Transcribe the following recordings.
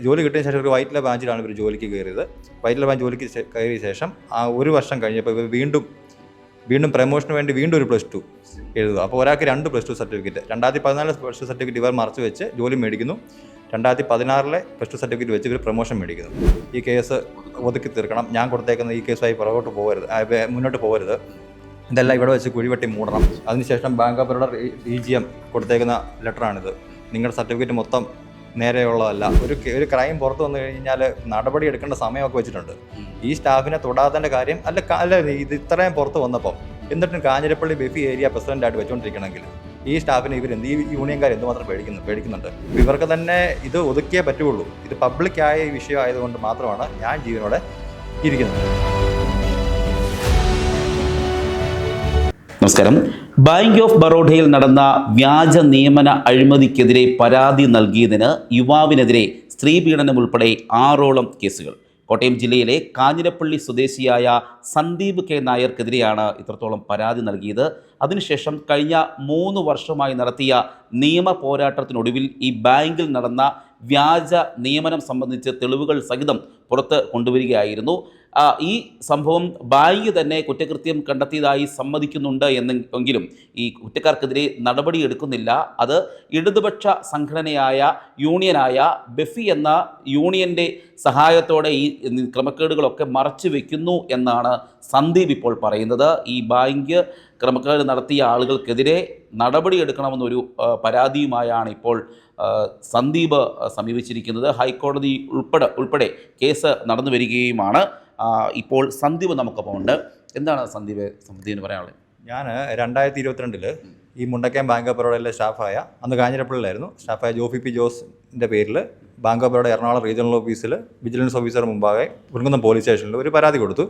ജോലി കിട്ടിയ ശേഷം ഒരു വൈറ്റില ബ്രാഞ്ചിലാണ് ഇവർ ജോലിക്ക് കയറിയത്. വൈറ്റില ബ്രാഞ്ച് ജോലിക്ക് കയറിയ ശേഷം ആ ഒരു വർഷം കഴിഞ്ഞപ്പോൾ ഇവർ വീണ്ടും വീണ്ടും പ്രമോഷന് വേണ്ടി വീണ്ടും ഒരു പ്ലസ് ടു എഴുതുക അപ്പോൾ ഒരാൾക്ക് രണ്ട് പ്ലസ് ടു സർട്ടിഫിക്കറ്റ്. രണ്ടായിരത്തി പതിനാല് പ്ലസ് ടു സർട്ടിഫിക്കറ്റ് ഇവർ മറച്ചു വെച്ച് ജോലി മേടിക്കുന്നു. രണ്ടായിരത്തി പതിനാറിലെ പ്ലസ് ടു സർട്ടിഫിക്കറ്റ് വെച്ച് ഇവർ പ്രൊമോഷൻ മേടിക്കുന്നു. ഈ കേസ് ഒതുക്കി തീർക്കണം. ഞാൻ കൊടുത്തേക്കുന്ന ഈ കേസുമായി പുറകോട്ട് പോകരുത്. മുന്നോട്ട് പോകരുത്. ഇതെല്ലാം ഇവിടെ വെച്ച് കുഴിവെട്ടി മൂടണം. അതിനുശേഷം bank of Baroda E G M കൊടുത്തേക്കുന്ന ലെറ്ററാണിത്. നിങ്ങളുടെ സർട്ടിഫിക്കറ്റ് മൊത്തം നേരെയുള്ളതല്ല. ഒരു ഒരു ക്രൈം പുറത്തു വന്നു കഴിഞ്ഞാൽ നടപടി എടുക്കേണ്ട സമയമൊക്കെ വെച്ചിട്ടുണ്ട്. ഈ സ്റ്റാഫിനെ തൊടാത്തതിന്റെ കാര്യം അല്ല അല്ല ഇത് ഇത്രയും പുറത്ത് വന്നപ്പം എന്നിട്ടും കാഞ്ഞിരപ്പള്ളി ബെഫി ഏരിയ പ്രസിഡന്റായിട്ട് വെച്ചുകൊണ്ടിരിക്കണമെങ്കിൽ ഈ സ്റ്റാഫിനെ ഇവർ എന്ത് ഈ യൂണിയൻകാർ എന്തുമാത്രം പേടിക്കുന്നു പേടിക്കുന്നുണ്ട്? ഇവർക്ക് തന്നെ ഇത് ഒതുക്കിയേ പറ്റുള്ളൂ. ഇത് പബ്ലിക്കായ വിഷയമായതുകൊണ്ട് മാത്രമാണ് ഞാൻ ജീവനോടെ ഇരിക്കുന്നത്. നമസ്കാരം. ബാങ്ക് ഓഫ് ബറോഡയിൽ നടന്ന വ്യാജ നിയമന അഴിമതിക്കെതിരെ പരാതി നൽകിയതിന് യുവാവിനെതിരെ സ്ത്രീപീഡനം ഉൾപ്പെടെ ആറോളം കേസുകൾ. കോട്ടയം ജില്ലയിലെ കാഞ്ഞിരപ്പള്ളി സ്വദേശിയായ സന്ദീപ് കെ നായർക്കെതിരെയാണ് ഇത്രത്തോളം പരാതി നൽകിയത്. അതിനുശേഷം കഴിഞ്ഞ മൂന്ന് വർഷമായി നടത്തിയ നിയമ പോരാട്ടത്തിനൊടുവിൽ ഈ ബാങ്കിൽ നടന്ന വ്യാജ നിയമനം സംബന്ധിച്ച് തെളിവുകൾ സഹിതം പുറത്ത് കൊണ്ടുവരികയായിരുന്നു. ഈ സംഭവം ബാങ്ക് തന്നെ കുറ്റകൃത്യം കണ്ടെത്തിയതായി സമ്മതിക്കുന്നുണ്ട് എന്നെങ്കിലും ഈ കുറ്റക്കാർക്കെതിരെ നടപടിയെടുക്കുന്നില്ല. അത് ഇടതുപക്ഷ സംഘടനയായ യൂണിയനായ ബെഫി എന്ന യൂണിയന്റെ സഹായത്തോടെ ഈ ക്രമക്കേടുകളൊക്കെ മറച്ചു വയ്ക്കുന്നു എന്നാണ് സന്ദീപ് ഇപ്പോൾ പറയുന്നത്. ഈ ബാങ്ക് ക്രമക്കേട് നടത്തിയ ആളുകൾക്കെതിരെ നടപടിയെടുക്കണമെന്നൊരു എടുക്കണമെന്നൊരു പരാതിയുമായാണ് ഇപ്പോൾ സന്ദീപ് സമീപിച്ചിരിക്കുന്നത്. ഹൈക്കോടതി ഉൾപ്പെടെ ഉൾപ്പെടെ കേസ് നടന്നു വരികയുമാണ്. ഇപ്പോൾ സന്ദീപ് നമുക്കൊപ്പം ഉണ്ട് എന്താണ് സന്ദീപ് സന്ദീപിന് പറയാനുള്ളത്? ഞാൻ രണ്ടായിരത്തി ഇരുപത്തിരണ്ടിൽ ഈ മുണ്ടക്കയം ബാങ്ക് ഓഫ് ബറോഡയിലെ സ്റ്റാഫായ അന്ന് കാഞ്ഞിരപ്പള്ളിയിലായിരുന്നു. സ്റ്റാഫായ ജോഫി പി ജോസിന്റെ പേരിൽ bank of Baroda Ernakulam regional ഓഫീസിൽ വിജിലൻസ് ഓഫീസർ മുമ്പാകെ കുറുങ്കുന്നം പോലീസ് സ്റ്റേഷനിൽ ഒരു പരാതി കൊടുത്തു.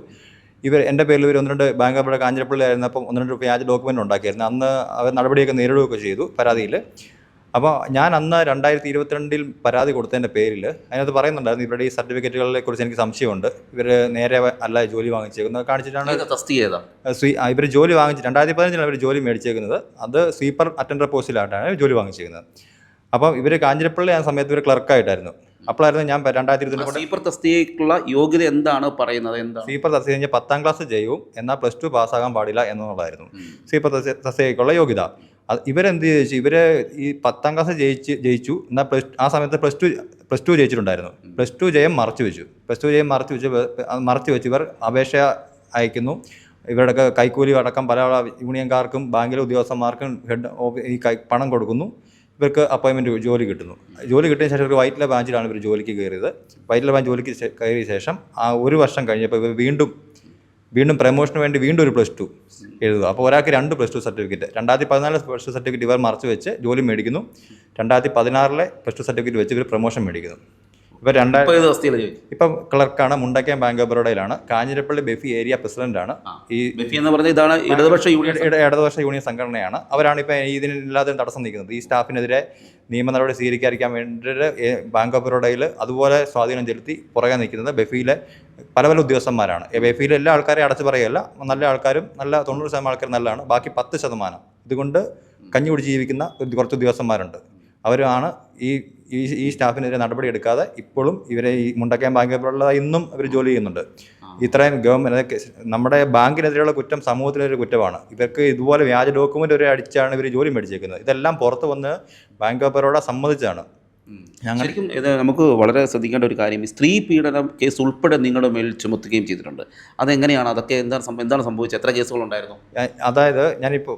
ഇവർ എന്റെ പേരിൽ ഇവർ ഒന്ന് രണ്ട് ബാങ്ക് അവിടെ കാഞ്ഞിരപ്പള്ളിയായിരുന്നു അപ്പം ഒന്ന് രണ്ട് വ്യാജ ഡോക്യുമെന്റ് ഉണ്ടാക്കിയായിരുന്നു. അന്ന് അവർ നടപടിയൊക്കെ നേരിടുകയൊക്കെ ചെയ്തു പരാതിയിൽ. അപ്പോൾ ഞാൻ അന്ന് രണ്ടായിരത്തി ഇരുപത്തിരണ്ടിൽ പരാതി കൊടുത്തതിന്റെ പേരിൽ അതിനകത്ത് പറയുന്നുണ്ടായിരുന്നു ഇവരുടെ ഈ സർട്ടിഫിക്കറ്റുകളെ കുറിച്ച് എനിക്ക് സംശയമുണ്ട്. ഇവർ നേരെ അല്ല ജോലി വാങ്ങിച്ചേക്കുന്നത് കാണിച്ചിട്ടാണ് തസ്തിക ഇവർ ജോലി വാങ്ങിച്ച് രണ്ടായിരത്തി പതിനഞ്ചിലാണ് ഇവർ ജോലി മേടിച്ചേക്കുന്നത്. അത് സ്വീപ്പർ അറ്റൻഡർ പോസ്റ്റിലായിട്ടാണ് ജോലി വാങ്ങിച്ചേക്കുന്നത്. അപ്പം ഇവർ കാഞ്ഞിരപ്പള്ളി ആ സമയത്ത് ഇവർ ക്ലർക്കായിട്ടായിരുന്നു അപ്പോഴായിരുന്നു ഞാൻ രണ്ടായിരത്തി ഇരുപത്തി സീപ്പർ തസ്തികയ്ക്കുള്ള യോഗ്യത എന്താണ് പറയുന്നത്? എന്താ? സീപ്പർ തസ്തിക കഴിഞ്ഞാൽ പത്താം ക്ലാസ് ചെയ്യും എന്നാൽ പ്ലസ് ടു പാസ്സാകാൻ പാടില്ല എന്നുള്ളതായിരുന്നു. സീപ്പർ തസ്തി- തസ്തികയ്ക്കുള്ള യോഗ്യത. അത് ഇവരെന്ത് ചോദിച്ചു ഇവരെ ഈ പത്താം ക്ലാസ് ജയിച്ച് ജയിച്ചു. എന്നാൽ പ്ലസ് ആ സമയത്ത് പ്ലസ് ടു പ്ലസ് ടു ജയിച്ചിട്ടുണ്ടായിരുന്നു. പ്ലസ് ടു ജയം മറച്ചു വെച്ചു. പ്ലസ് ടു ജയം മറച്ചു വെച്ച് മറച്ചു വെച്ച് ഇവർ അപേക്ഷ അയക്കുന്നു. ഇവരുടെയൊക്കെ കൈക്കൂലി അടക്കം പല യൂണിയൻകാർക്കും ബാങ്കിലെ ഉദ്യോഗസ്ഥന്മാർക്കും ഹെഡ് ഓഫീ- ഈ പണം കൊടുക്കുന്നു. ഇവർക്ക് അപ്പോയിൻമെന്റ് ജോലി കിട്ടുന്നു. ജോലി കിട്ടിയ ശേഷം ഒരു വൈറ്റില ബാഞ്ചിലാണ് ഇവർ ജോലിക്ക് കയറിയത്. വൈറ്റില ബാഞ്ച് ജോലിക്ക് കയറിയ ശേഷം ആ ഒരു വർഷം കഴിഞ്ഞപ്പോൾ ഇവർ വീണ്ടും വീണ്ടും പ്രമോഷന് വേണ്ടി വീണ്ടും ഒരു പ്ലസ് ടു എഴുതുക അപ്പോൾ ഒരാൾക്ക് രണ്ട് പ്ലസ് ടു സർട്ടിഫിക്കറ്റ്. രണ്ടായിരത്തി പതിനാല് പ്ലസ് ടു സർട്ടിഫിക്കറ്റ് ഇവർ മറച്ചു വെച്ച് ജോലി മേടിക്കുന്നു. രണ്ടായിരത്തി പതിനാറിലെ പ്ലസ് ടു സർട്ടിഫിക്കറ്റ് വെച്ച് ഇവർ പ്രമോഷൻ മേടിക്കുന്നു. ഇവർ രണ്ടായിരത്തി ഇപ്പൊ ക്ലർക്കാണ് മുണ്ടക്കയം ബാങ്ക് ഓഫ് ബറോഡയിലാണ് കാഞ്ഞിരപ്പള്ളി ബെഫി ഏരിയ പ്രസിഡന്റ് ആണ് ഈ ബെഫി എന്ന് പറഞ്ഞ ഇതാണ് ഇടതുപക്ഷ യൂണിയൻ ഇട- ഇടതുപക്ഷ യൂണിയൻ സംഘടനയാണ്. അവരാണ് ഇപ്പൊ ഇതിനെല്ലാത്തിനും തടസ്സം നിൽക്കുന്നത്. ഈ സ്റ്റാഫിനെതിരെ നിയമ നടപടി സ്വീകരിക്കാതിരിക്കാൻ വേണ്ടിയിട്ട് ബാങ്ക് ഓഫ് ബറോഡയിൽ അതുപോലെ സ്വാധീനം ചെലുത്തി പുറകെ നിൽക്കുന്നത് ബെഫിയിലെ പല പല ഉദ്യോഗസ്ഥന്മാരാണ്. ബെഫിയിലെ എല്ലാ ആൾക്കാരെയും അടച്ചു പറയുകയല്ല നല്ല ആൾക്കാരും നല്ല തൊണ്ണൂറ് ശതമാനം ആൾക്കാർ നല്ലതാണ്. ബാക്കി പത്ത് ശതമാനം. ഇതുകൊണ്ട് കഞ്ഞി കുടിച്ച് ജീവിക്കുന്ന കുറച്ച് ഉദ്യോഗസ്ഥന്മാരുണ്ട്. അവരാണ് ഈ ഈ ഈ സ്റ്റാഫിനെതിരെ നടപടി എടുക്കാതെ ഇപ്പോഴും ഇവരെ ഈ മുണ്ടക്കയം ബാങ്ക് പോലുള്ള ഇന്നും ഇവർ ജോലി ചെയ്യുന്നുണ്ട്. ഇത്രയും ഗവൺമെന്റ് നമ്മുടെ ബാങ്കിനെതിരെയുള്ള കുറ്റം സമൂഹത്തിലൊരു കുറ്റമാണ്. ഇവർക്ക് ഇതുപോലെ വ്യാജ ഡോക്യുമെന്റ് വരെ അടിച്ചാണ് ഇവർ ജോലി മേടിച്ചേക്കുന്നത്. ഇതെല്ലാം പുറത്ത് വന്ന് ബാങ്ക് ഓഫ് ബറോഡ സമ്മതിച്ചാണ് ശരിക്കും ഇത് നമുക്ക് വളരെ ശ്രദ്ധിക്കേണ്ട ഒരു കാര്യം സ്ത്രീ പീഡനം കേസ് ഉൾപ്പെടെ നിങ്ങളുടെ മേൽ ചുമത്തുകയും ചെയ്തിട്ടുണ്ട്. അതെങ്ങനെയാണ്? അതൊക്കെ എന്താണ് എന്താണ് സംഭവിച്ചത്? എത്ര കേസുകൾ ഉണ്ടായിരുന്നു അതായത് ഞാനിപ്പോൾ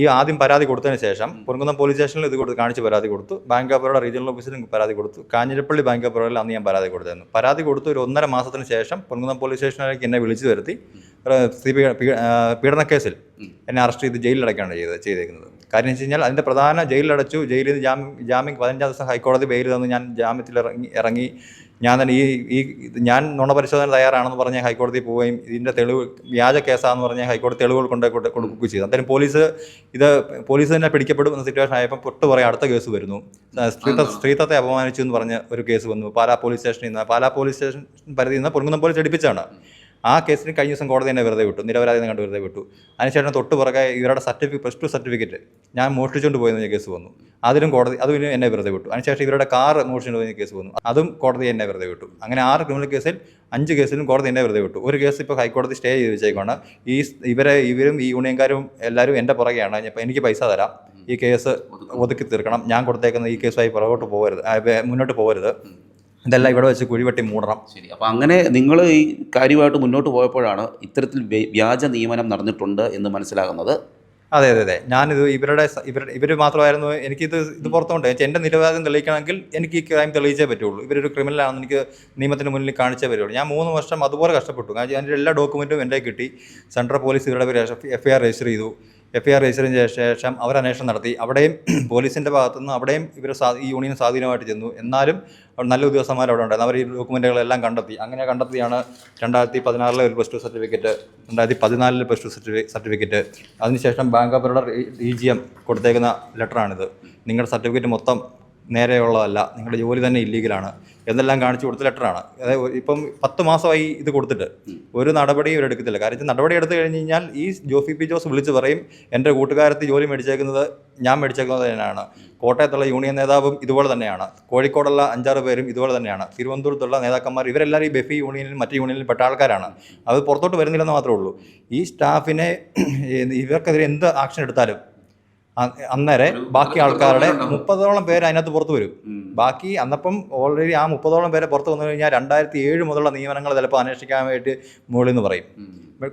ഈ ആദ്യം പരാതി കൊടുത്തതിന് ശേഷം പൊൻകുന്നം പോലീസ് സ്റ്റേഷനിൽ ഇത് കൊടുത്ത് കാണിച്ച് പരാതി കൊടുത്തു. ബാങ്ക് ഓഫ് ബറോഡ റീജിയണൽ ഓഫീസിലും പരാതി കൊടുത്തു. കാഞ്ഞിരപ്പള്ളി ബാങ്ക് ഓഫ് അന്ന് ഞാൻ പരാതി കൊടുത്തായിരുന്നു പരാതി കൊടുത്ത് ഒരു ഒന്നര മാസത്തിന് ശേഷം പൊൻകുന്നം പോലീസ് സ്റ്റേഷനിലേക്ക് എന്നെ വിളിച്ചു വരുത്തി. സ്ത്രീ പീഡന കേസിൽ എന്നെ അറസ്റ്റ് ചെയ്ത് ജയിലിലടക്കാണ് ചെയ്ത് ചെയ്തേക്കുന്നത്. കാര്യം വെച്ച് കഴിഞ്ഞാൽ അതിന്റെ പ്രധാന ജയിലിലടച്ചു. ജയിലിൽ നിന്ന് ജാമ്യം ജാമ്യം പതിനഞ്ചാം ദിവസം ഹൈക്കോടതി ബെയിൽ തന്നു. ഞാൻ ജാമ്യത്തിൽ ഇറങ്ങി ഇറങ്ങി. ഞാൻ തന്നെ ഈ ഈ ഞാൻ നുണ പരിശോധന തയ്യാറാണെന്ന് പറഞ്ഞ് ഹൈക്കോടതി പോവുകയും ഇതിന്റെ തെളിവ് വ്യാജ കേസാണെന്ന് പറഞ്ഞ് ഹൈക്കോടതി തെളിവുകൾ കൊണ്ട് കൊടു- കൊടുക്കുകയും ചെയ്തു. അന്നേരം പോലീസ് ഇത് പോലീസ് തന്നെ പിടിക്കപ്പെടും എന്ന സിറ്റുവേഷൻ ആയപ്പോൾ പൊട്ട് പറയാം അടുത്ത കേസ് വരുന്നു. സ്ത്രീത്വ സ്ത്രീത്വത്തെ അപമാനിച്ചു എന്ന് പറഞ്ഞ് ഒരു കേസ് വന്നു. പാലാ പോലീസ് സ്റ്റേഷനിൽ നിന്ന് പാലാ പോലീസ് സ്റ്റേഷൻ പരിധിയിൽ നിന്ന് പൊൻകുന്നം പോലീസ് എടുപ്പിച്ചാണ് ആ കേസിന് കഴിഞ്ഞ ദിവസം കോടതി തന്നെ വെറുതെ വിട്ടു. നിരപരാധി കണ്ട് വെറുതെ വിട്ടു. അതിനുശേഷം തൊട്ട് പുറകെ ഇവരുടെ സർട്ടിഫിക്കറ്റ് പ്ലസ് ടു സർട്ടിഫിക്കറ്റ് ഞാൻ മോഷ്ടിച്ചുകൊണ്ട് പോയെന്ന് കേസ് വന്നു. അതിലും കോടതി അതും എന്നെ വെറുതെ വിട്ടു. അതിനുശേഷം ഇവരുടെ കാർ മോഷ്ടിച്ചുകൊണ്ട് പോയ കേസ് വന്നു. അതും കോടതി എന്നെ വെറുതെ വിട്ടു. അങ്ങനെ ആറ് ക്രിമിനൽ കേസിൽ അഞ്ച് കേസിലും കോടതി എന്നെ വെറുതെ വിട്ടു. ഒരു കേസ് ഇപ്പോൾ ഹൈക്കോടതി സ്റ്റേ ചെയ്ത് വെച്ചേക്കാണ് ഈ ഇവരെ ഇവരും ഈ യൂണിയൻകാരും എല്ലാവരും എന്റെ പുറകെയാണ്. ഇപ്പം എനിക്ക് പൈസ തരാം. ഈ കേസ് ഒതുക്കി തീർക്കണം. ഞാൻ കൊടുത്തേക്കുന്ന ഈ കേസുമായി പുറകോട്ട് പോകരുത് മുന്നോട്ട് പോകരുത് ഇതെല്ലാം ഇവിടെ വെച്ച് കുഴിവെട്ടി മൂടണം. ശരി അപ്പോൾ അങ്ങനെ നിങ്ങൾ ഈ കാര്യമായിട്ട് മുന്നോട്ട് പോയപ്പോഴാണ് ഇത്തരത്തിൽ വ്യ- വ്യാജ നിയമനം നടന്നിട്ടുണ്ട് എന്ന് മനസ്സിലാകുന്നത്. അതെ അതെ അതെ. ഞാനിത് ഇവരുടെ ഇവർ ഇവർ മാത്രമായിരുന്നു എനിക്കിത് ഇത് പുറത്തുകൊണ്ട് എന്റെ നിലവാരം തെളിയിക്കണമെങ്കിൽ എനിക്ക് ഈ ക്രൈം തെളിയിച്ചേ പറ്റുള്ളൂ. ഇവരൊരു ക്രിമിനലാണെന്ന് എനിക്ക് നിയമത്തിന് മുന്നിൽ കാണിച്ചേ പറ്റുള്ളൂ. ഞാൻ മൂന്ന് വർഷം അതുപോലെ കഷ്ടപ്പെട്ടു. കാരണം അതിന്റെ എല്ലാ ഡോക്യുമെന്റും എന്റെ കിട്ടി. സെൻട്രൽ പോലീസ് ഇവരുടെ പേര് എഫ് ഐ ആർ രജിസ്റ്റർ ചെയ്തു. എഫ് ഐ ആർ രജിസ്റ്റർ ചെയ്തതിന് ശേഷം അവർ അന്വേഷണം നടത്തി. അവിടെയും പോലീസിന്റെ ഭാഗത്തുനിന്ന് അവിടെയും ഇവർ ഈ യൂണിയൻ സ്വാധീനമായിട്ട് ചെന്നു. എന്നാലും നല്ല ഉദ്യോഗസ്ഥന്മാർ അവിടെ ഉണ്ടായിരുന്നു. അവർ ഈ ഡോക്യുമെന്റുകളെല്ലാം കണ്ടെത്തി. അങ്ങനെ കണ്ടെത്തിയാണ് രണ്ടായിരത്തി പതിനാറിലെ ഒരു പ്ലസ് ടു സർട്ടിഫിക്കറ്റ് രണ്ടായിരത്തി പതിനാലിലെ പ്ലസ് ടു സർട്ടിഫിക്കറ്റ് അതിനുശേഷം bank of Baroda D G M കൊടുത്തേക്കുന്ന ലെറ്ററാണിത് നിങ്ങളുടെ സർട്ടിഫിക്കറ്റ് മൊത്തം നേരെയുള്ളതല്ല. നിങ്ങളുടെ ജോലി തന്നെ ഇല്ലീഗലാണ് എന്നെല്ലാം കാണിച്ചു കൊടുത്ത ലെറ്ററാണ് അതായത് ഇപ്പം പത്ത് മാസമായി ഇത് കൊടുത്തിട്ട്. ഒരു നടപടിയും ഇവരെടുക്കത്തില്ല കാര്യം നടപടി എടുത്തു കഴിഞ്ഞ് കഴിഞ്ഞാൽ ഈ ജോഫി പി ജോസ് വിളിച്ച് പറയും എന്റെ കൂട്ടുകാരത്ത് ജോലി മേടിച്ചേക്കുന്നത് ഞാൻ മേടിച്ചേക്കുന്നത് തന്നെയാണ്. കോട്ടയത്തുള്ള യൂണിയൻ നേതാവും ഇതുപോലെ തന്നെയാണ്. കോഴിക്കോടുള്ള അഞ്ചാറ് പേരും ഇതുപോലെ തന്നെയാണ്. തിരുവനന്തപുരത്തുള്ള നേതാക്കന്മാർ ഇവരെല്ലാവരും ഈ ബെഫി യൂണിയനിലും മറ്റു യൂണിയനിലും പെട്ട ആൾക്കാരാണ്. അത് പുറത്തോട്ട് വരുന്നില്ലെന്ന് മാത്രമേ ഉള്ളൂ. ഈ സ്റ്റാഫിനെ ഇവർക്കെതിരെ എന്ത് ആക്ഷൻ എടുത്താലും അന്നേരെ ബാക്കി ആൾക്കാരുടെ മുപ്പതോളം പേര് അതിനകത്ത് പുറത്ത് വരും. ബാക്കി അന്നപ്പം ഓൾറെഡി ആ മുപ്പതോളം പേരെ പുറത്ത് വന്നു കഴിഞ്ഞാൽ രണ്ടായിരത്തി ഏഴ് മുതലുള്ള നിയമനങ്ങൾ ചിലപ്പോൾ അന്വേഷിക്കാൻ വേണ്ടി മുകളിൽ നിന്ന് പറയും.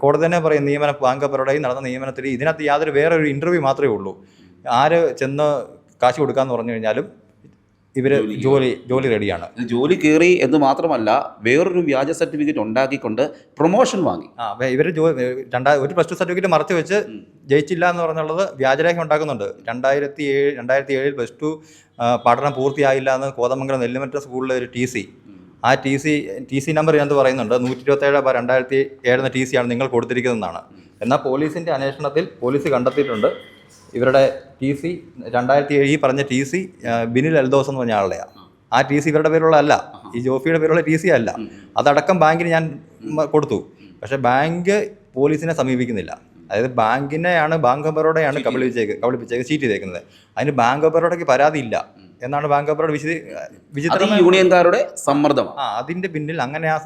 കോടതി തന്നെ പറയും നിയമന ബാങ്ക് പരടയിൽ നടന്ന നിയമനത്തിൽ ഇതിനകത്ത് യാതൊരു വേറെ ഒരു ഇന്റർവ്യൂ മാത്രമേ ഉള്ളൂ. ആര് ചെന്ന് കാശ് കൊടുക്കാന്ന് പറഞ്ഞു കഴിഞ്ഞാലും ഇവർ ജോലി ജോലി റെഡിയാണ്. ജോലി കയറി എന്ന് മാത്രമല്ല വേറൊരു വ്യാജ സർട്ടിഫിക്കറ്റ് ഉണ്ടാക്കിക്കൊണ്ട് പ്രൊമോഷൻ വാങ്ങി. ആ ഇവർ ജോ രണ്ടാ ഒരു പ്ലസ് ടു സർട്ടിഫിക്കറ്റ് മറച്ചു വെച്ച് ജയിച്ചില്ല എന്ന് പറഞ്ഞുള്ളത് വ്യാജരേഖ ഉണ്ടാക്കുന്നുണ്ട്. രണ്ടായിരത്തി ഏഴ് രണ്ടായിരത്തി ഏഴിൽ പ്ലസ് ടു പഠനം പൂർത്തിയായില്ല എന്ന് കോതമംഗലം നെല്ലിമറ്റ സ്കൂളിലെ ഒരു ടി സി. ആ T C T C number ഇതിനകത്ത് പറയുന്നുണ്ട്. നൂറ്റി ഇരുപത്തേഴ് രണ്ടായിരത്തി ഏഴെന്ന ടി സി ആണ് നിങ്ങൾ കൊടുത്തിരിക്കുന്നതെന്നാണ്. എന്നാൽ പോലീസിന്റെ അന്വേഷണത്തിൽ പോലീസ് കണ്ടെത്തിയിട്ടുണ്ട്. ഇവരുടെ ടി സി രണ്ടായിരത്തി ഏഴ് ഈ പറഞ്ഞ ടി സി ബിനിൽ എൽദോസ് എന്ന് പറഞ്ഞ ആളുടെയാണ് ആ. ടി സി ഇവരുടെ പേരുള്ള അല്ല. ഈ ജോഫിയുടെ പേരുള്ള ടി സി അല്ല. അതടക്കം ബാങ്കിന് ഞാൻ കൊടുത്തു. പക്ഷെ ബാങ്ക് പോലീസിനെ സമീപിക്കുന്നില്ല. അതായത് ബാങ്കിനെയാണ് ബാങ്ക് ഓഫ് ബറോഡയാണ് കബളിപ്പിച്ചേക്ക് കബളിപ്പിച്ചേക്ക് ചീറ്റ് ചെയ്തേക്കുന്നത്. അതിന് ബാങ്ക് ഓഫ് ബറോഡയ്ക്ക് പരാതിയില്ല എന്നാണ് ബാങ്ക് ഓഫ് ബറോഡ വിശദ വിചിത്ര യൂണിയൻകാരുടെ സമ്മർദ്ദം ആ അതിന്റെ പിന്നിൽ അങ്ങനെ ആ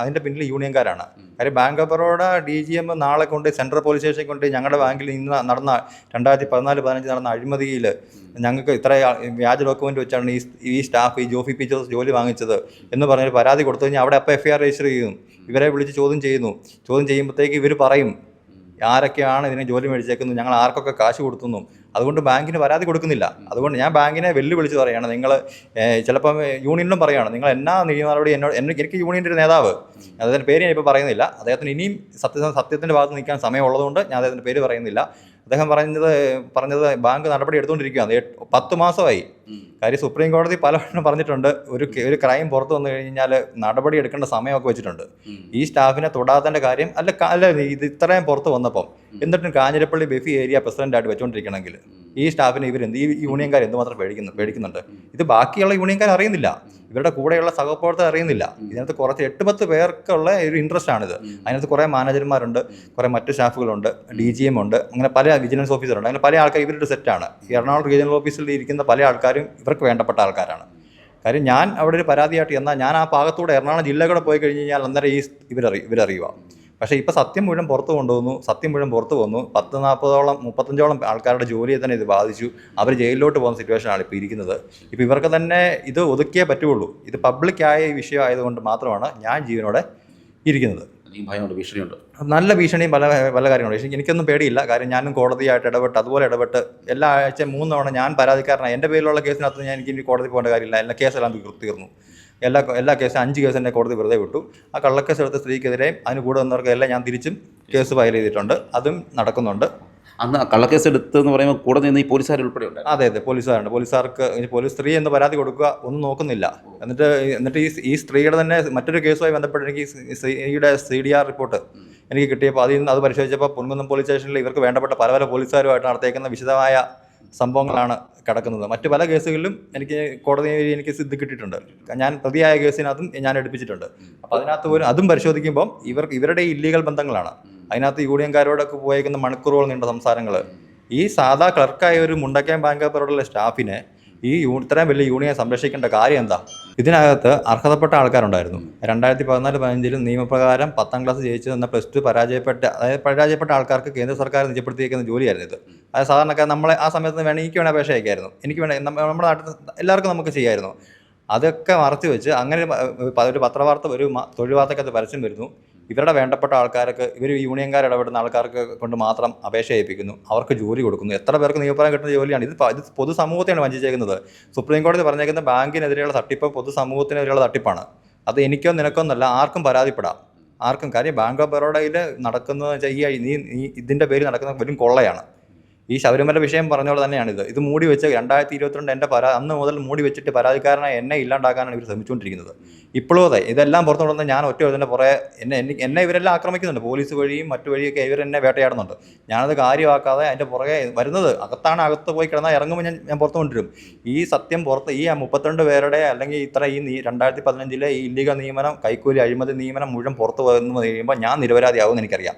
അതിന്റെ പിന്നിൽ യൂണിയൻകാരാണ്. കാര്യം bank of Baroda D G M നാളെ കൊണ്ട് സെൻട്രൽ പോലീസ് സ്റ്റേഷൻ കൊണ്ട് ഞങ്ങളുടെ ബാങ്കിൽ ഇന്ന് നടന്ന രണ്ടായിരത്തി പതിനാല് പതിനഞ്ച് നടന്ന അഴിമതിയിൽ ഞങ്ങൾക്ക് ഇത്ര വ്യാജ ഡോക്യുമെന്റ് വെച്ചാണ് ഈ ഈ സ്റ്റാഫ് ഈ ജോഫി പി ജോസ് ജോലി വാങ്ങിച്ചത് എന്ന് പറഞ്ഞൊരു പരാതി കൊടുത്തു കഴിഞ്ഞാൽ അവിടെ അപ്പോൾ എഫ് ഐ ആർ രജിസ്റ്റർ ചെയ്യുന്നു ഇവരെ വിളിച്ച് ചോദ്യം ചെയ്യുന്നു. ചോദ്യം ചെയ്യുമ്പോഴത്തേക്ക് ഇവർ പറയും. ആരൊക്കെയാണ് ഇതിനെ ജോലി മേടിച്ചേക്കുന്നത്? ഞങ്ങൾ ആർക്കൊക്കെ കാശ് കൊടുത്തുന്നു അതുകൊണ്ട് ബാങ്കിന് പരാതി കൊടുക്കുന്നില്ല. അതുകൊണ്ട് ഞാൻ ബാങ്കിനെ വെല്ലുവിളിച്ച് പറയുകയാണ് നിങ്ങൾ ചിലപ്പം യൂണിയനിലും പറയുകയാണ് നിങ്ങൾ എന്നാ നിയമ എന്നോട് എന്നെ എനിക്ക് യൂണിയന്റെ ഒരു നേതാവ്. അദ്ദേഹത്തിന്റെ പേര് ഞാൻ ഇപ്പോൾ പറയുന്നില്ല. അദ്ദേഹത്തിന് ഇനിയും സത്യ സത്യത്തിന്റെ ഭാഗത്ത് നിൽക്കാൻ സമയമുള്ളതുകൊണ്ട് ഞാൻ അദ്ദേഹത്തിന്റെ പേര് പറയുന്നില്ല. അദ്ദേഹം പറഞ്ഞത് പറഞ്ഞത് ബാങ്ക് നടപടി എടുത്തുകൊണ്ടിരിക്കുകയാണ്. പത്ത് മാസമായി. കാര്യം സുപ്രീം കോടതി പലവണ്ണം പറഞ്ഞിട്ടുണ്ട്. ഒരു ഒരു ക്രൈം പുറത്തു വന്നു കഴിഞ്ഞാൽ നടപടി എടുക്കേണ്ട സമയമൊക്കെ വെച്ചിട്ടുണ്ട്. ഈ സ്റ്റാഫിനെ തൊടാത്തതിന്റെ കാര്യം അല്ല അല്ല ഇത് ഇത്രയും പുറത്ത് വന്നപ്പം എന്നിട്ടും കാഞ്ഞിരപ്പള്ളി ബെഫി ഏരിയ പ്രസിഡന്റായിട്ട് വെച്ചുകൊണ്ടിരിക്കണമെങ്കിൽ ഈ സ്റ്റാഫിനെ ഇവർ എന്ത് ഈ യൂണിയൻകാർ എന്തുമാത്രം പേടിക്കുന്നു പേടിക്കുന്നുണ്ട്? ഇത് ബാക്കിയുള്ള യൂണിയൻകാർ അറിയുന്നില്ല. ഇവരുടെ കൂടെയുള്ള സഹപ്രവർത്തകർ അറിയുന്നില്ല. ഇതിനകത്ത് കുറച്ച് എട്ട് പത്ത് പേർക്കുള്ള ഒരു ഇൻട്രസ്റ്റ് ആണിത്. അതിനകത്ത് കുറേ മാനേജർമാരുണ്ട് കുറേ മറ്റ് സ്റ്റാഫുകളുണ്ട് ഡി ജി എം ഉണ്ട് അങ്ങനെ പല വിജിലൻസ് ഓഫീസറുണ്ട് അങ്ങനെ പല ആൾക്കാർ ഇവരുടെ സെറ്റാണ് എറണാകുളം റീജിയണൽ ഓഫീസിൽ ഇരിക്കുന്ന പല ആൾക്കാരും ഇവർക്ക് വേണ്ടപ്പെട്ട ആൾക്കാരാണ്. കാര്യം ഞാൻ അവിടെ ഒരു പരാതിയായിട്ട് എന്നാൽ ഞാൻ ആ ഭാഗത്തൂടെ എറണാകുളം ജില്ല പോയി കഴിഞ്ഞ് കഴിഞ്ഞാൽ അന്നേരം ഈ ഇവരറി ഇവരറിയുക പക്ഷേ ഇപ്പോൾ സത്യം മുഴുവൻ പുറത്ത് കൊണ്ടുവന്നു സത്യം മുഴുവൻ പുറത്ത് വന്നു. പത്ത് നാൽപ്പതോളം മുപ്പത്തഞ്ചോളം ആൾക്കാരുടെ ജോലിയെ തന്നെ ഇത് ബാധിച്ചു. അവർ ജയിലിലോട്ട് പോകുന്ന സിറ്റുവേഷനാണ് ഇപ്പോൾ ഇരിക്കുന്നത്. ഇപ്പോൾ ഇവർക്ക് തന്നെ ഇത് ഒതുക്കിയേ പറ്റുള്ളൂ. ഇത് പബ്ലിക്കായ ഈ വിഷയം ആയതുകൊണ്ട് മാത്രമാണ് ഞാൻ ജീവനോടെ ഇരിക്കുന്നത്. ഈ ഭയമുണ്ട് ഭീഷണിയുണ്ട്. നല്ല ഭീഷണിയും പല പല കാര്യങ്ങളും പക്ഷേ എനിക്കൊന്നും പേടിയില്ല. കാര്യം ഞാനും കോടതിയായിട്ട് ഇടപെട്ട് അതുപോലെ ഇടപെട്ട് എല്ലാ ആഴ്ച മൂന്ന് തവണ ഞാൻ പരാതിക്കാരനാണ് എന്റെ പേരിലുള്ള കേസിനകത്ത് ഞാൻ എനിക്ക് കോടതി പോകേണ്ട കാര്യമില്ല. എല്ലാ കേസെല്ലാം തീർ- തീർന്നു. എല്ലാ എല്ലാ കേസും അഞ്ച് കേസ് എന്നെ കോടതി വെറുതെ വിട്ടു. ആ കള്ളക്കേസ് എടുത്ത സ്ത്രീക്കെതിരെ അതിന് കൂടെ വന്നവർക്കെല്ലാം ഞാൻ തിരിച്ചും കേസ് ഫയൽ ചെയ്തിട്ടുണ്ട്. അതും നടക്കുന്നുണ്ട്. അന്ന് കള്ളക്കേസ് എടുത്തെന്ന് പറയുമ്പോൾ കൂടെ നിന്ന് ഈ പോലീസുകാർ ഉൾപ്പെടെ ഉണ്ട് അതെ അതെ. പോലീസുകാരുണ്ട്. പോലീസുകാർക്ക് പോലീസ് സ്ത്രീ എന്ന് പരാതി കൊടുക്കുക ഒന്നും നോക്കുന്നില്ല. എന്നിട്ട് എന്നിട്ട് ഈ ഈ സ്ത്രീയുടെ തന്നെ മറ്റൊരു കേസുമായി ബന്ധപ്പെട്ട് എനിക്ക് സ്ത്രീയുടെ സി ഡി ആർ റിപ്പോർട്ട് എനിക്ക് കിട്ടിയപ്പോൾ അതിൽ നിന്ന് അത് പരിശോധിച്ചപ്പോൾ പൊൻകുന്നം പോലീസ് സ്റ്റേഷനിൽ ഇവർക്ക് വേണ്ടപ്പെട്ട പല പല പോലീസുകാരുമായിട്ട് നടത്തിയേക്കുന്ന വിശദമായ സംഭവങ്ങളാണ് കിടക്കുന്നത്. മറ്റു പല കേസുകളിലും എനിക്ക് കോടതി എനിക്ക് സിദ്ധ കിട്ടിയിട്ടുണ്ട്. ഞാൻ പ്രതിയായ കേസിനകത്തും ഞാൻ എടുപ്പിച്ചിട്ടുണ്ട്. അപ്പോൾ അതിനകത്ത് പോലും അതും പരിശോധിക്കുമ്പോൾ ഇവർ ഇവരുടെ ഇല്ലീഗൽ ബന്ധങ്ങളാണ്. അതിനകത്ത് യൂണിയൻകാരോടൊക്കെ പോയേക്കുന്ന മണിക്കൂറുകൾ നീണ്ട സംസാരങ്ങൾ ഈ സാധാ ക്ലർക്കായ ഒരു മുണ്ടക്കയം ബാങ്ക് പോലുള്ള സ്റ്റാഫിനെ ഈ ഇത്രയും വലിയ യൂണിയൻ സംരക്ഷിക്കേണ്ട കാര്യം എന്താ? ഇതിനകത്ത് അർഹതപ്പെട്ട ആൾക്കാരുണ്ടായിരുന്നു. രണ്ടായിരത്തി പതിനാല് പതിനഞ്ചിൽ നിയമപ്രകാരം പത്താം ക്ലാസ് ജയിച്ചു എന്ന പ്ലസ് ടു പരാജയപ്പെട്ട അതായത് പരാജയപ്പെട്ട ആൾക്കാർക്ക് കേന്ദ്ര സർക്കാർ നിജപ്പെടുത്തിയിരിക്കുന്ന ജോലിയായിരുന്നു ഇത്. അത് സാധാരണക്കാർ നമ്മളെ ആ സമയത്ത് വേണമെങ്കിൽ എനിക്ക് വേണേൽ അപേക്ഷ അയക്കായിരുന്നു. എനിക്ക് വേണേൽ നമ്മുടെ നാട്ടിൽ എല്ലാവർക്കും നമുക്ക് ചെയ്യായിരുന്നു. അതൊക്കെ മറച്ചു വെച്ച് അങ്ങനെ ഒരു പത്രവാർത്ത ഒരു തൊഴിൽ വാർത്തക്കകത്ത് പരസ്യം വരുന്നു. ഇവരുടെ വേണ്ടപ്പെട്ട ആൾക്കാർക്ക് ഇവർ യൂണിയൻകാർ ഇടപെടുന്ന ആൾക്കാർക്ക് കൊണ്ട് മാത്രം അപേക്ഷ ഏൽപ്പിക്കുന്നു. അവർക്ക് ജോലി കൊടുക്കുന്നു. എത്ര പേർക്ക് നിയമപ്രകാരം കിട്ടുന്ന ജോലിയാണ്. ഇത് ഇത് പൊതുസമൂഹത്തെയാണ് വഞ്ചിച്ചേക്കുന്നത്. സുപ്രീം കോടതി പറഞ്ഞേക്കുന്ന ബാങ്കിനെതിരെയുള്ള തട്ടിപ്പ് പൊതുസമൂഹത്തിനെതിരെയുള്ള തട്ടിപ്പാണ്. അത് എനിക്കോ നിനക്കോ എന്നല്ല ആർക്കും പരാതിപ്പെടാം. ആർക്കും കാര്യം ബാങ്ക് ഓഫ് ബറോഡയിൽ നടക്കുന്നത് വെച്ചാൽ ഈ നീ ഇതിന്റെ പേര് നടക്കുന്ന വെറും കൊള്ളയാണ്. ഈ ശബരിമല വിഷയം പറഞ്ഞോളെ തന്നെയാണ് ഇത്. ഇത് മൂടി വെച്ച് രണ്ടായിരത്തി ഇരുപത്തിരണ്ട് എന്റെ പരാ അന്ന് മുതൽ മൂടി വെച്ചിട്ട് പരാതിക്കാരനായ എന്നെ ഇല്ലാണ്ടാക്കാനാണ് ഇവർ ശ്രമിച്ചുകൊണ്ടിരിക്കുന്നത്. ഇപ്പോഴും അതെ. ഇതെല്ലാം പുറത്തു കൊണ്ടുവന്ന് ഞാൻ ഒറ്റ ഇതിന്റെ പുറകെ എന്നെ എന്നെ എന്നെ ഇവരെല്ലാം ആക്രമിക്കുന്നുണ്ട്. പോലീസ് വഴിയും മറ്റു വഴിയൊക്കെ ഇവർ എന്നെ വേട്ടയാടുന്നുണ്ട്. ഞാനത് കാര്യമാക്കാതെ അതിന്റെ പുറകെ വരുന്നത് അകത്താണ് അകത്ത് പോയി കിടന്നാൽ ഇറങ്ങുമ്പോൾ ഞാൻ ഞാൻ പുറത്ത് കൊണ്ടുവരും. ഈ സത്യം പുറത്ത് ഈ മുപ്പത്തിരണ്ട് പേരുടെ അല്ലെങ്കിൽ ഇത്ര ഈ രണ്ടായിരത്തി പതിനഞ്ചിലെ ഈ ഇല്ലീഗൽ നിയമനം കൈക്കൂലി അഴിമതി നിയമനം മുഴുവൻ പുറത്ത് വന്നു കഴിയുമ്പോൾ ഞാൻ നിരപരാധിയാവും എനിക്കറിയാം.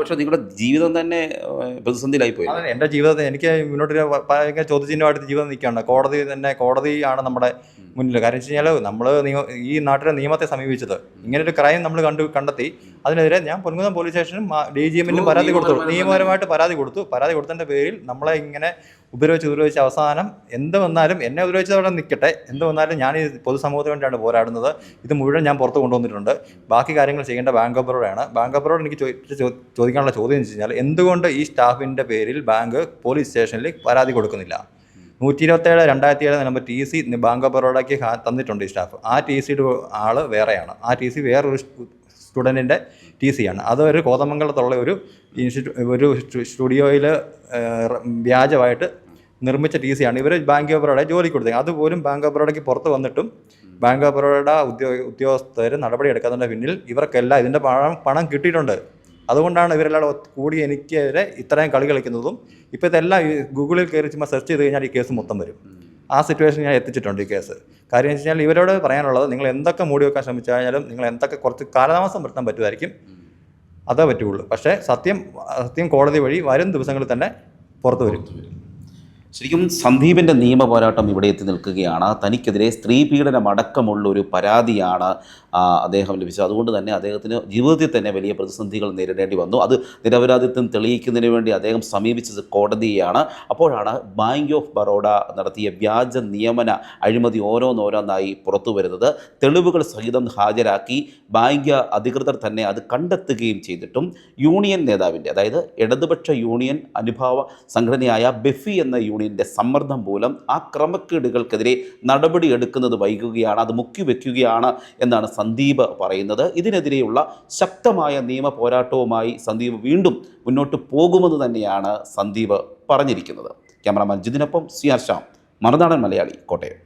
പക്ഷേ നിങ്ങളുടെ ജീവിതം തന്നെ പ്രതിസന്ധിയിലായി പോയി. അതെ എന്റെ ജീവിതത്തിൽ എനിക്ക് മുന്നോട്ട് ഭയങ്കര ചോദ്യചിഹ്നമായിട്ട് ജീവിതം നിൽക്കുകയാണ്. കോടതി തന്നെ കോടതിയാണ് നമ്മുടെ മുന്നിൽ കാര്യം വെച്ച് കഴിഞ്ഞാൽ നമ്മൾ ഈ നാട്ടിലെ നിയമത്തെ സമീപിച്ചത്. ഇങ്ങനെ ഒരു ക്രൈം നമ്മൾ കണ്ടു കണ്ടെത്തി. അതിനെതിരെ ഞാൻ പൊൻകുന്നം പോലീസ് സ്റ്റേഷനും ഡി ജി എമ്മിനും പരാതി കൊടുത്തു. നിയമപരമായിട്ട് പരാതി കൊടുത്തു. പരാതി കൊടുത്തതിന്റെ പേരിൽ നമ്മളെ ഇങ്ങനെ ഉപദ്രവിച്ച് ഉപദ്രവിച്ച് അവസാനം എന്ത് വന്നാലും എന്നെ ഉപദ്രവിച്ചതവിടെ നിൽക്കട്ടെ. എന്ത് വന്നാലും ഞാൻ ഈ പൊതുസമൂഹത്തിന് വേണ്ടിയാണ് പോരാടുന്നത്. ഇത് മുഴുവൻ ഞാൻ പുറത്ത് കൊണ്ടുവന്നിട്ടുണ്ട്. ബാക്കി കാര്യങ്ങൾ ചെയ്യേണ്ട ബാങ്ക് ഓഫ് ബറോഡയാണ് ബാങ്ക് ഓഫ് ബറോഡ് എനിക്ക് ചോദിക്കാനുള്ള ചോദ്യം എന്ന് വെച്ച് കഴിഞ്ഞാൽ എന്തുകൊണ്ട് ഈ സ്റ്റാഫിന്റെ പേരിൽ ബാങ്ക് പോലീസ് സ്റ്റേഷനിൽ പരാതി കൊടുക്കുന്നില്ല? നൂറ്റി ഇരുപത്തേഴ് രണ്ടായിരത്തി ഏഴ് number T C bank of ബറോഡയ്ക്ക് തന്നിട്ടുണ്ട് ഈ സ്റ്റാഫ് ആ ടി സിയുടെ ആൾ വേറെയാണ്. ആ ടി സി വേറൊരു സ്റ്റുഡന്റിന്റെ ടി സി ആണ്. അത് ഒരു കോതമംഗലത്തുള്ള ഒരു ഇൻസ്റ്റിറ്റ്യൂ ഒരു സ്റ്റുഡിയോയിൽ വ്യാജമായിട്ട് നിർമ്മിച്ച ടി സി ആണ്. ഇവർ ബാങ്ക് ഓഫ് ബറോഡ ജോലി കൊടുത്തത് അതുപോലും ബാങ്ക് ഓഫ് ബറോഡയ്ക്ക് പുറത്ത് വന്നിട്ടും ബാങ്ക് ഓഫ് ബറോഡ ഉദ്യോഗ ഉദ്യോഗസ്ഥർ നടപടി എടുക്കുന്നതിന്റെ പിന്നിൽ ഇവർക്കെല്ലാം ഇതിന്റെ പണം പണം കിട്ടിയിട്ടുണ്ട്. അതുകൊണ്ടാണ് ഇവരെല്ലാം കൂടി എനിക്കെതിരെ ഇത്രയും കളി കളിക്കുന്നതും ഇപ്പോൾ ഇതെല്ലാം ഈ ഗൂഗിളിൽ കയറി ചുമ്മാ സെർച്ച് ചെയ്ത് കഴിഞ്ഞാൽ ഈ കേസ് മൊത്തം വരും. ആ സിറ്റുവേഷൻ ഞാൻ എത്തിച്ചിട്ടുണ്ട് ഈ കേസ്. കാര്യം എന്ന് വെച്ച് കഴിഞ്ഞാൽ ഇവരോട് പറയാനുള്ളത് നിങ്ങൾ എന്തൊക്കെ മൂടി വെക്കാൻ ശ്രമിച്ചു കഴിഞ്ഞാലും നിങ്ങൾ എന്തൊക്കെ കുറച്ച് കാലതാമസം വരുത്താൻ പറ്റുമായിരിക്കും. അതേ പറ്റുള്ളൂ. പക്ഷേ സത്യം സത്യം കോടതി വഴി വരും ദിവസങ്ങളിൽ തന്നെ പുറത്തു വരും. ശരിക്കും സന്ദീപിന്റെ നിയമ പോരാട്ടം ഇവിടെ എത്തി നിൽക്കുകയാണ്. തനിക്കെതിരെ സ്ത്രീ പീഡനം അടക്കമുള്ള ഒരു പരാതിയാണ് അദ്ദേഹം ലഭിച്ചത്. അതുകൊണ്ട് തന്നെ അദ്ദേഹത്തിന് ജീവിതത്തിൽ തന്നെ വലിയ പ്രതിസന്ധികൾ നേരിടേണ്ടി വന്നു. അത് നിരപരാധിത്വം തെളിയിക്കുന്നതിന് വേണ്ടി അദ്ദേഹം സമീപിച്ചത് കോടതിയാണ്. അപ്പോഴാണ് ബാങ്ക് ഓഫ് ബറോഡ നടത്തിയ വ്യാജ നിയമന അഴിമതി ഓരോന്നോരോന്നായി പുറത്തു വരുന്നത്. തെളിവുകൾ സഹിതം ഹാജരാക്കി ബാങ്ക് അധികൃതർ തന്നെ അത് കണ്ടെത്തുകയും ചെയ്തിട്ടും യൂണിയൻ നേതാവിന്റെ അതായത് ഇടതുപക്ഷ യൂണിയൻ അനുഭാവ സംഘടനയായ ബെഫി എന്ന യൂണിയന്റെ സമ്മർദ്ദം മൂലം ആ ക്രമക്കേടുകൾക്കെതിരെ നടപടി എടുക്കുന്നത് വൈകുകയാണ് അത് മുക്കി വയ്ക്കുകയാണ് എന്നാണ് സന്ദീപ് പറയുന്നത്. ഇതിനെതിരെയുള്ള ശക്തമായ നിയമ പോരാട്ടവുമായി സന്ദീപ് വീണ്ടും മുന്നോട്ട് പോകുമെന്ന് തന്നെയാണ് സന്ദീപ് പറഞ്ഞിരിക്കുന്നത്. ക്യാമറമാൻ ജിതിനൊപ്പം സി ആർ ശ്യാം മറുനാടൻ മലയാളി കോട്ടയം.